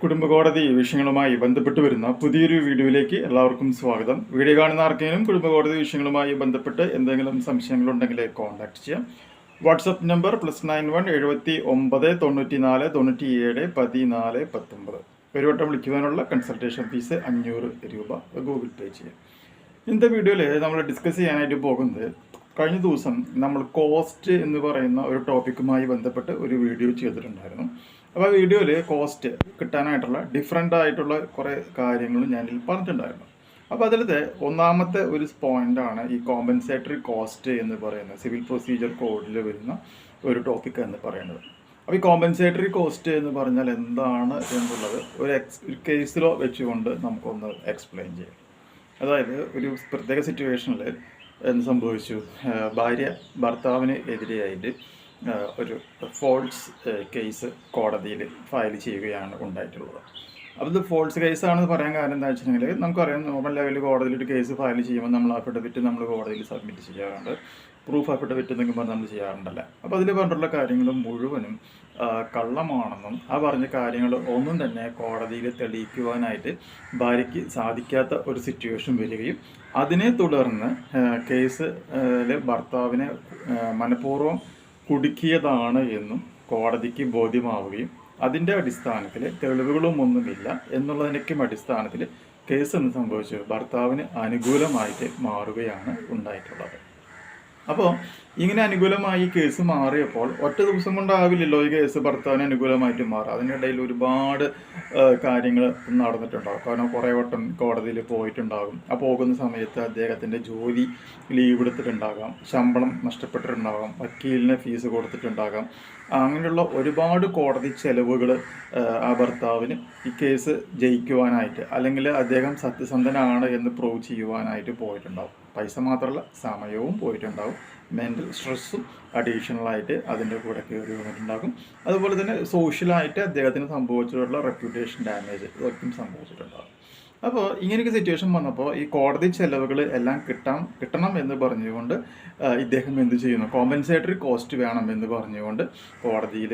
കുടുംബകോടതി വിഷയങ്ങളുമായി ബന്ധപ്പെട്ട് വരുന്ന പുതിയൊരു വീഡിയോയിലേക്ക് എല്ലാവർക്കും സ്വാഗതം. വീഡിയോ കാണുന്ന ആർക്കെങ്കിലും കുടുംബകോടതി വിഷയങ്ങളുമായി ബന്ധപ്പെട്ട് എന്തെങ്കിലും സംശയങ്ങളുണ്ടെങ്കിൽ കോൺടാക്ട് ചെയ്യാം. WhatsApp number plus nine one എഴുപത്തി ഒമ്പത് തൊണ്ണൂറ്റി നാല് തൊണ്ണൂറ്റി ഏഴ് പതിനാല് പത്തൊമ്പത്. ഒരു വട്ടം വിളിക്കുവാനുള്ള കൺസൾട്ടേഷൻ ഫീസ് അഞ്ഞൂറ് രൂപ ഗൂഗിൾ പേ ചെയ്യാം. ഇന്നത്തെ വീഡിയോയിൽ നമ്മൾ ഡിസ്കസ് ചെയ്യാനായിട്ട് പോകുന്നത് കഴിഞ്ഞ ദിവസം നമ്മൾ കോസ്റ്റ് എന്ന് പറയുന്ന ഒരു ടോപ്പിക്കുമായി ബന്ധപ്പെട്ട് ഒരു വീഡിയോ ചെയ്തിട്ടുണ്ടായിരുന്നു. അപ്പോൾ ആ വീഡിയോയിൽ കോസ്റ്റ് കിട്ടാനായിട്ടുള്ള ഡിഫറെന്റ് ആയിട്ടുള്ള കുറേ കാര്യങ്ങൾ ഞാനിൽ പറഞ്ഞിട്ടുണ്ടായിരുന്നു. അപ്പോൾ അതിലത്തെ ഒന്നാമത്തെ ഒരു പോയിന്റാണ് ഈ കോമ്പൻസേറ്ററി കോസ്റ്റ് എന്ന് പറയുന്നത് സിവിൽ പ്രൊസീജിയർ കോഡിൽ വരുന്ന ഒരു ടോപ്പിക് എന്ന് പറയുന്നത്. അപ്പോൾ ഈ കോമ്പൻസേറ്ററി കോസ്റ്റ് എന്ന് പറഞ്ഞാൽ എന്താണ് എന്നുള്ളത് ഒരു എക്സ് ഒരു കേസിലോ വെച്ചുകൊണ്ട് നമുക്കൊന്ന് എക്സ്പ്ലെയിൻ ചെയ്യാം. അതായത് ഒരു പ്രത്യേക സിറ്റുവേഷനിൽ എന്ത് സംഭവിച്ചു. ഭാര്യ ഭർത്താവിന് എതിരെയായിട്ട് ഒരു ഫോൾസ് കേസ് കോടതിയിൽ ഫയൽ ചെയ്യുകയാണ് ഉണ്ടായിട്ടുള്ളത്. അപ്പോൾ ഇത് ഫോൾസ് കേസാണെന്ന് പറയാൻ കാരണം എന്താ വെച്ചിട്ടുണ്ടെങ്കിൽ നമുക്കറിയാം നോർമൽ ലെവലിൽ കോടതിയിൽ ഒരു കേസ് ഫയൽ ചെയ്യുമ്പോൾ നമ്മൾ അഫിഡവിറ്റ് നമ്മൾ കോടതിയിൽ സബ്മിറ്റ് ചെയ്യാറുണ്ട്. പ്രൂഫ് അഫിഡവിറ്റ് എന്നൊക്കെ പറഞ്ഞ് നമ്മൾ ചെയ്യാറുണ്ടല്ലേ. അപ്പോൾ അതിൽ പറഞ്ഞിട്ടുള്ള കാര്യങ്ങൾ മുഴുവനും കള്ളമാണെന്നും ആ പറഞ്ഞ കാര്യങ്ങൾ ഒന്നും തന്നെ കോടതിയിൽ തെളിയിക്കുവാനായിട്ട് ഭാര്യയ്ക്ക് സാധിക്കാത്ത ഒരു സിറ്റുവേഷൻ വരികയും അതിനെ തുടർന്ന് കേസിൽ ഭർത്താവിനെ മനഃപൂർവം കുടുക്കിയതാണ് എന്നും കോടതിക്ക് ബോധ്യമാവുകയും അതിന്റെ അടിസ്ഥാനത്തിൽ തെളിവുകളും ഒന്നുമില്ല എന്നുള്ളതിനൊക്കെ അടിസ്ഥാനത്തിൽ കേസ് എന്ന് സംഭവിച്ചു ഭർത്താവിന് അനുകൂലമായിട്ട് മാറുകയാണ് ഉണ്ടായിട്ടുള്ളത്. അപ്പോൾ ഇങ്ങനെ അനുകൂലമായി കേസ് മാറിയപ്പോൾ ഒറ്റ ദിവസം കൊണ്ടാവില്ലല്ലോ ഈ കേസ് ഭർത്താവിന് അനുകൂലമായിട്ട് മാറുക. അതിനിടയിൽ ഒരുപാട് കാര്യങ്ങൾ നടന്നിട്ടുണ്ടാകും കാരണം കുറേ വട്ടം കോടതിയിൽ പോയിട്ടുണ്ടാകും. ആ പോകുന്ന സമയത്ത് അദ്ദേഹത്തിന്റെ ജോലി ലീവ് എടുത്തിട്ടുണ്ടാകാം. ശമ്പളം നഷ്ടപ്പെട്ടിട്ടുണ്ടാകാം. വക്കീലിന് ഫീസ് കൊടുത്തിട്ടുണ്ടാകാം. അങ്ങനെയുള്ള ഒരുപാട് കോടതി ചെലവുകൾ ആ ഭർത്താവിന് ഈ കേസ് ജയിക്കുവാനായിട്ട് അല്ലെങ്കിൽ അദ്ദേഹം സത്യസന്ധനാണ് എന്ന് പ്രൂവ് ചെയ്യുവാനായിട്ട് പോയിട്ടുണ്ടാവും. പൈസ മാത്രമല്ല സമയവും പോയിട്ടുണ്ടാകും മെന്റൽ സ്ട്രെസ്സും അഡീഷണലായിട്ട് അതിന്റെ കൂടെ കയറി വന്നിട്ടുണ്ടാകും. അതുപോലെ തന്നെ സോഷ്യലായിട്ട് അദ്ദേഹത്തിന് സംഭവിച്ചിട്ടുള്ള റെപ്യൂട്ടേഷൻ ഡാമേജ് ഇതൊക്കെയും സംഭവിച്ചിട്ടുണ്ടാകും. അപ്പോൾ ഇങ്ങനെയൊക്കെ സിറ്റുവേഷൻ വന്നപ്പോൾ ഈ കോടതി ചെലവുകൾ എല്ലാം കിട്ടാം കിട്ടണം എന്ന് പറഞ്ഞുകൊണ്ട് ഇദ്ദേഹം എന്ത് ചെയ്യുന്നു? കോമ്പൻസേറ്ററി കോസ്റ്റ് വേണം എന്ന് പറഞ്ഞുകൊണ്ട് കോടതിയിൽ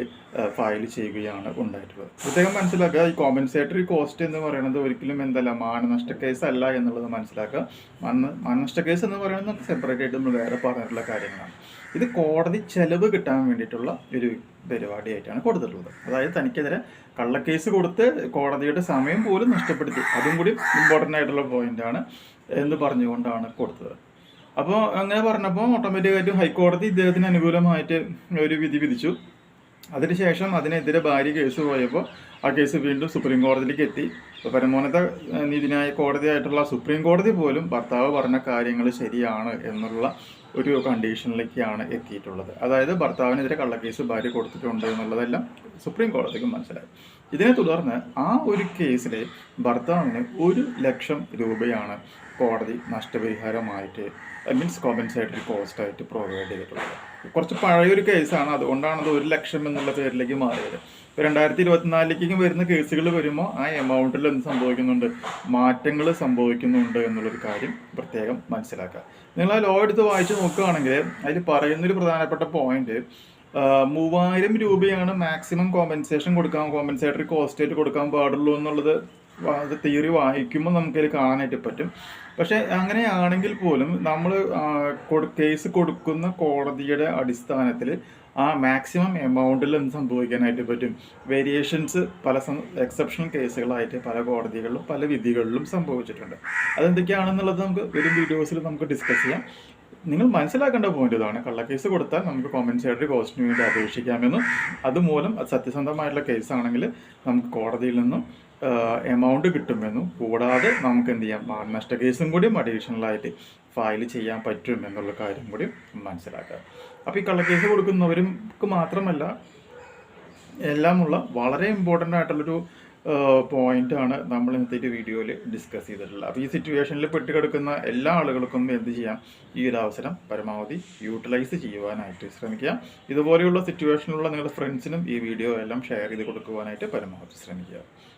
ഫയൽ ചെയ്യുകയാണ് ഉണ്ടായിട്ടുള്ളത്. ഇദ്ദേഹം മനസ്സിലാക്കുക ഈ കോമ്പൻസേറ്ററി കോസ്റ്റ് എന്ന് പറയുന്നത് ഒരിക്കലും എന്തല്ല മാനനഷ്ട കേസ് അല്ല എന്നുള്ളത് മനസ്സിലാക്കുക. മാന മാനനഷ്ട കേസ് എന്ന് പറയുന്നത് നമുക്ക് സെപ്പറേറ്റ് ആയിട്ട് നമ്മൾ വേറെ പറഞ്ഞിട്ടുള്ള കാര്യങ്ങളാണ്. ഇത് കോടതി ചെലവ് കിട്ടാൻ വേണ്ടിയിട്ടുള്ള ഒരു പരിപാടിയായിട്ടാണ് കൊടുത്തിട്ടുള്ളത്. അതായത് തനിക്കെതിരെ കള്ളക്കേസ് കൊടുത്ത് കോടതിയുടെ സമയം പോലും നഷ്ടപ്പെടുത്തി. അതും കൂടി ഇമ്പോർട്ടന്റ് ആയിട്ടുള്ള പോയിന്റാണ് എന്ന് പറഞ്ഞുകൊണ്ടാണ് കൊടുത്തത്. അപ്പോൾ അങ്ങനെ പറഞ്ഞപ്പോൾ ഓട്ടോമാറ്റിക്കായിട്ട് ഹൈക്കോടതി ഇദ്ദേഹത്തിന് അനുകൂലമായിട്ട് ഒരു വിധി വിധിച്ചു. അതിനുശേഷം അതിനെതിരെ ഭാര്യ കേസ് പോയപ്പോൾ ആ കേസ് വീണ്ടും സുപ്രീം കോടതിയിലേക്ക് എത്തി. അപ്പോൾ പരമോന്നത നീതിന്യായ കോടതിയായിട്ടുള്ള സുപ്രീം കോടതി പോലും ഭർത്താവ് പറഞ്ഞ കാര്യങ്ങൾ ശരിയാണ് എന്നുള്ള ഒരു കണ്ടീഷനിലേക്കാണ് എത്തിയിട്ടുള്ളത്. അതായത് ഭർത്താവിനെതിരെ കള്ളക്കേസ് ഭാര്യ കൊടുത്തിട്ടുണ്ട് എന്നുള്ളതെല്ലാം സുപ്രീം കോടതിക്ക് മനസ്സിലായി. ഇതിനെ തുടർന്ന് ആ ഒരു കേസിൽ ഭർത്താവിന് ഒരു ലക്ഷം രൂപയാണ് കോടതി നഷ്ടപരിഹാരമായിട്ട് മീൻസ് കോമ്പൻസേറ്ററി കോസ്റ്റ് ആയിട്ട് പ്രൊവൈഡ് ചെയ്തിട്ടുള്ളത്. കുറച്ച് പഴയൊരു കേസാണ്. അതുകൊണ്ടാണ് അത് ഒരു ലക്ഷം എന്നുള്ള പേരിലേക്ക് മാറിയത്. ഇപ്പോൾ രണ്ടായിരത്തി ഇരുപത്തിനാലിലേക്ക് വരുന്ന കേസുകൾ വരുമ്പോൾ ആ എമൗണ്ടിൽ എന്ത് സംഭവിക്കുന്നുണ്ട്? മാറ്റങ്ങൾ സംഭവിക്കുന്നുണ്ട് എന്നുള്ളൊരു കാര്യം പ്രത്യേകം മനസ്സിലാക്കുക. നിങ്ങൾ ആ ലോ എടുത്ത് വായിച്ച് നോക്കുകയാണെങ്കിൽ അതിൽ പറയുന്നൊരു പ്രധാനപ്പെട്ട പോയിന്റ് മൂവായിരം രൂപയാണ് മാക്സിമം കോമ്പൻസേഷൻ കൊടുക്കാൻ കോമ്പൻസേറ്ററി കോസ്റ്റ് ആയിട്ട് കൊടുക്കാൻ പാടുള്ളൂ എന്നുള്ളത് തിയറി വായിക്കുമ്പോൾ നമുക്കതിൽ കാണാനായിട്ട് പറ്റും. പക്ഷേ അങ്ങനെയാണെങ്കിൽ പോലും നമ്മൾ കേസ് കൊടുക്കുന്ന കോടതിയുടെ അടിസ്ഥാനത്തിൽ ആ മാക്സിമം എമൗണ്ടിൽ എന്ത് സംഭവിക്കാനായിട്ട് പറ്റും? വേരിയേഷൻസ് പല എക്സെപ്ഷണൽ കേസുകളായിട്ട് പല കോടതികളിലും പല വിധികളിലും സംഭവിച്ചിട്ടുണ്ട്. അതെന്തൊക്കെയാണെന്നുള്ളത് നമുക്ക് വരും വീഡിയോസിൽ നമുക്ക് ഡിസ്കസ് ചെയ്യാം. നിങ്ങൾ മനസ്സിലാക്കേണ്ട പോയിന്റ് ഇതാണ്. കള്ളക്കേസ് കൊടുത്താൽ നമുക്ക് കോമ്പൻസേറ്ററി കോസ്റ്റിന് വേണ്ടി അപേക്ഷിക്കാമെന്നും അതുമൂലം അത് സത്യസന്ധമായിട്ടുള്ള കേസാണെങ്കിൽ നമുക്ക് കോടതിയിൽ നിന്നും എമൗണ്ട് കിട്ടുമെന്നും കൂടാതെ നമുക്ക് എന്ത് ചെയ്യാം? മാനനഷ്ട കേസും കൂടിയും അഡീഷണലായിട്ട് ഫയൽ ചെയ്യാൻ പറ്റും എന്നുള്ള കാര്യം കൂടി മനസ്സിലാക്കുക. അപ്പോൾ ഈ കള്ളക്കേസ് കൊടുക്കുന്നവർക്ക് മാത്രമല്ല എല്ലാമുള്ള വളരെ ഇമ്പോർട്ടന്റ് ആയിട്ടുള്ളൊരു പോയിന്റ് ആണ് നമ്മൾ ഇന്നത്തെ വീഡിയോയിൽ ഡിസ്കസ് ചെയ്തിട്ടുള്ളത്. അപ്പോൾ ഈ സിറ്റുവേഷനിൽ പെട്ടുകിടക്കുന്ന എല്ലാ ആളുകൾക്കും എന്ത് ചെയ്യാം? ഈ ഒരു അവസരം പരമാവധി യൂട്ടിലൈസ് ചെയ്യുവാനായിട്ട് ശ്രമിക്കുക. ഇതുപോലെയുള്ള സിറ്റുവേഷനിലുള്ള നിങ്ങളുടെ ഫ്രണ്ട്സിനും ഈ വീഡിയോ എല്ലാം ഷെയർ ചെയ്ത് കൊടുക്കുവാനായിട്ട് പരമാവധി ശ്രമിക്കുക.